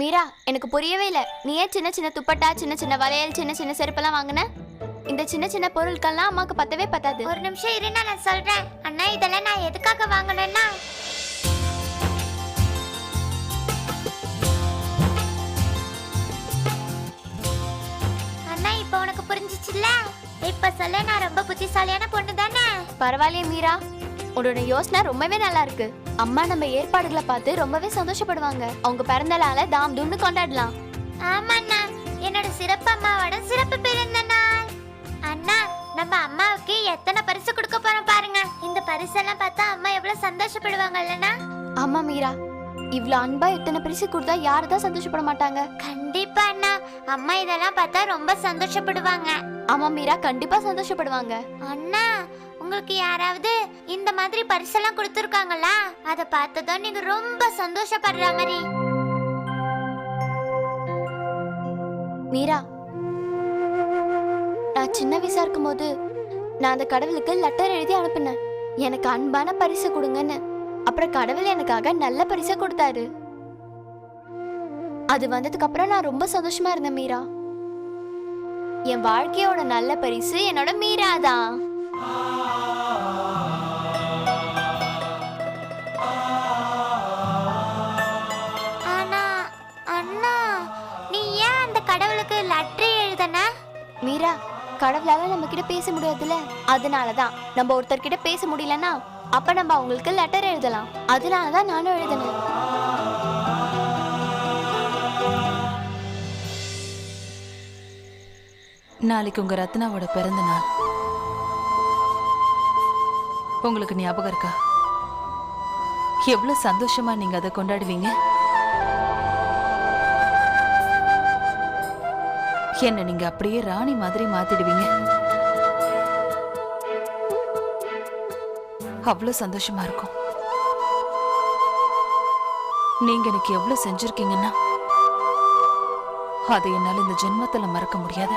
மீரா எனக்கு புரியவே இல்லை. நீ ஏன் சின்ன சின்ன துப்பட்டா சின்ன சின்ன வளையல் சின்ன சின்ன செருப்பெல்லாம் வாங்கின? இந்த சின்ன சின்ன பொருட்கள்லாம் அம்மாக்கு பத்தவே பத்தாது. ஒரு நிமிஷம் இருன்னா நான் சொல்றேன். அண்ணா இதெல்லாம் நான் எதுக்காக வாங்கினேன்னா? அண்ணா இப்போ உனக்கு புரிஞ்சிச்சுல்ல? இப்ப சொல்ல நான் ரொம்ப புத்திசாலியான பொண்ணு தானே பரவாயில்லையே மீரா. உன்னோட யோசனை ரொம்பவே நல்லா இருக்கு. அம்மா நம்ம ஏற்பாடுகளை பார்த்து ரொம்பவே சந்தோஷப்படுவாங்க. அவங்க பிறந்த நாளை தாம் தும்னு கொண்டாடலாம். ஆமாண்ணா என்னோட சிறப்பு அம்மாவோட சிறப்பு பிறந்த நாள் அண்ணா? நம்ம அம்மாவுக்கு எத்தனை பரிசு கொடுக்க போறோம் பாருங்க. இந்த பரிசெல்லாம் பார்த்தா அம்மா எவ்வளவு சந்தோஷப்படுவாங்க இல்லனா ஆமா மீரா. இவ்ளோ அன்பா இத்தனை பரிசு கொடுத்தா யாரு தான் சந்தோஷப்பட மாட்டாங்க? கண்டிப்பா அண்ணா. அம்மா இதெல்லாம் பார்த்தா ரொம்ப சந்தோஷப்படுவாங்க. ஆமா மீரா கண்டிப்பா சந்தோஷப்படுவாங்க. அண்ணா உங்களுக்கு யாராவது இந்த மாதிரி பரிசெல்லாம் கொடுத்துருக்காங்களா? அதை பார்த்ததும் நீங்க ரொம்ப சந்தோஷப்படுற மாதிரி. மீரா நான் சின்ன வயசா இருக்கும்போது நான் அந்த கடவுளுக்கு லெட்டர் எழுதி அனுப்புனேன். எனக்கு அன்பான பரிசு கொடுங்கன்னு. அப்புறம் கடவுள் எனக்காக நல்ல பரிசை கொடுத்தாரு. அது வந்ததுக்கு அப்புறம் நான் ரொம்ப சந்தோஷமா இருந்தேன் மீரா. என் வாழ்க்கையோட நல்ல பரிசு என்னோட மீரா தான் ஆனா அண்ணா நீ ஏன் அந்த கடவுளுக்கு லெட்டர் எழுதன? மீரா கடவுளால நம்ம கிட்ட பேச முடியாதுல்ல? அதனாலதான் நம்ம ஒருத்தர்கிட்ட பேச முடியலன்னா அப்ப நம்ம அவங்களுக்கு லெட்டர் எழுதலாம். அதனாலதான் நானும் எழுதினேன். நாளைக்கு உங்க ரத்னாவோட பிறந்த நாள். உங்களுக்கு ஞாபகம் இருக்கா? எவ்வளவு சந்தோஷமா நீங்க அதை கொண்டாடுவீங்க? என்ன நீங்க அப்படியே ராணி மாதிரி மாத்திடுவீங்க. அவ்வளவு சந்தோஷமா இருக்கும். நீங்க எனக்கு எவ்வளவு செஞ்சிருக்கீங்கன்னா அதை என்னால இந்த ஜென்மத்துல மறக்க முடியாது.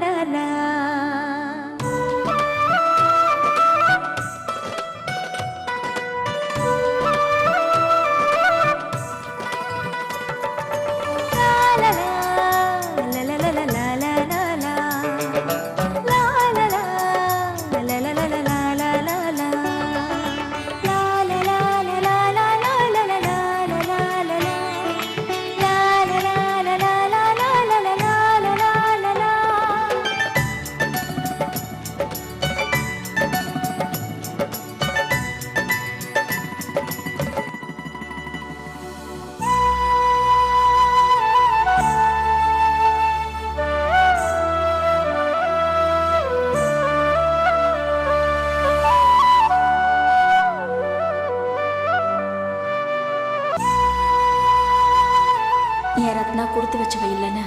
கொடுத்து வச்சவ இல்லைன்னு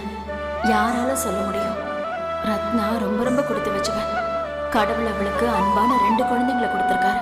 யாரால சொல்ல முடியும்? ரத்னா ரொம்ப ரொம்ப கொடுத்து வச்சவன். கடவுள் அவளுக்கு அன்பான ரெண்டு குழந்தைங்களை கொடுத்துருக்காரு.